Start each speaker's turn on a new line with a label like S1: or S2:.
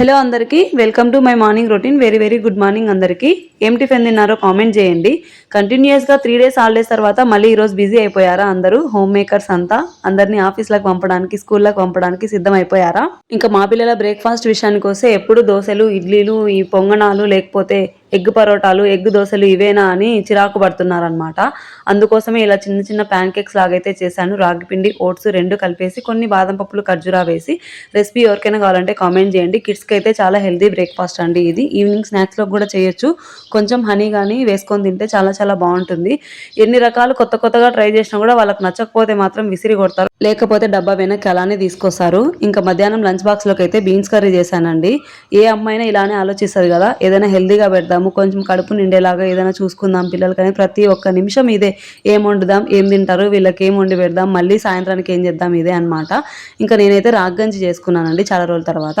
S1: Hello అందరికీ welcome to my morning routine. Very very good morning అందరికీ. ఏం tiffin తిన్నారో కామెంట్ చేయండి. కంటిన్యూస్గా త్రీ డేస్ హాలిడేస్ తర్వాత మళ్ళీ ఈరోజు బిజీ అయిపోయారా అందరూ? హోమ్ మేకర్స్ అంతా? అందరినీ ఆఫీస్లకు పంపడానికి స్కూల్లకు పంపడానికి సిద్ధం అయిపోయారా ఇంకా మా పిల్లల బ్రేక్ఫాస్ట్ విషయానికి వస్తే ఎప్పుడు దోశలు ఇడ్లీలు ఈ పొంగనాలు లేకపోతే ఎగ్ పరోటాలు ఎగ్ దోశలు ఇవేనా అని చిరాకు పడుతున్నారనమాట అందుకోసమే ఇలా చిన్న చిన్న ప్యాన్ కేక్స్ లాగైతే చేశాను. రాగి పిండి ఓట్స్ రెండు కలిపేసి కొన్ని బాదం పప్పులు ఖర్జూరా వేసి రెసిపీ ఎవరికైనా కావాలంటే కామెంట్ చేయండి. కిడ్స్కి అయితే చాలా హెల్దీ బ్రేక్ఫాస్ట్ అండి ఇది. ఈవినింగ్ స్నాక్స్లో కూడా చేయొచ్చు. కొంచెం హనీ కానీ వేసుకొని తింటే చాలా చాలా బాగుంటుంది. ఎన్ని రకాలు కొత్త కొత్తగా ట్రై చేసినా కూడా వాళ్ళకి నచ్చకపోతే మాత్రం విసిరి కొడతారు. లేకపోతే డబ్బా వెనక్కి అలానే తీసుకొస్తారు. ఇంకా మధ్యాహ్నం లంచ్ బాక్స్లోకి అయితే బీన్స్ కర్రీ చేశానండి. ఏ అమ్మాయినా ఇలానే ఆలోచిస్తుంది కదా ఏదైనా హెల్దీగా పెడదాము కొంచెం కడుపు నిండేలాగా ఏదైనా చూసుకుందాం పిల్లలకని ప్రతి ఒక్క నిమిషం ఇదే ఏం వండుదాం ఏం తింటారు వీళ్ళకి ఏం వండి పెడదాం మళ్ళీ సాయంత్రానికి ఏం చేద్దాం ఇదే అన్నమాట. ఇంకా నేనైతే రాగ్గంజి చేసుకున్నానండి చాలా రోజుల తర్వాత.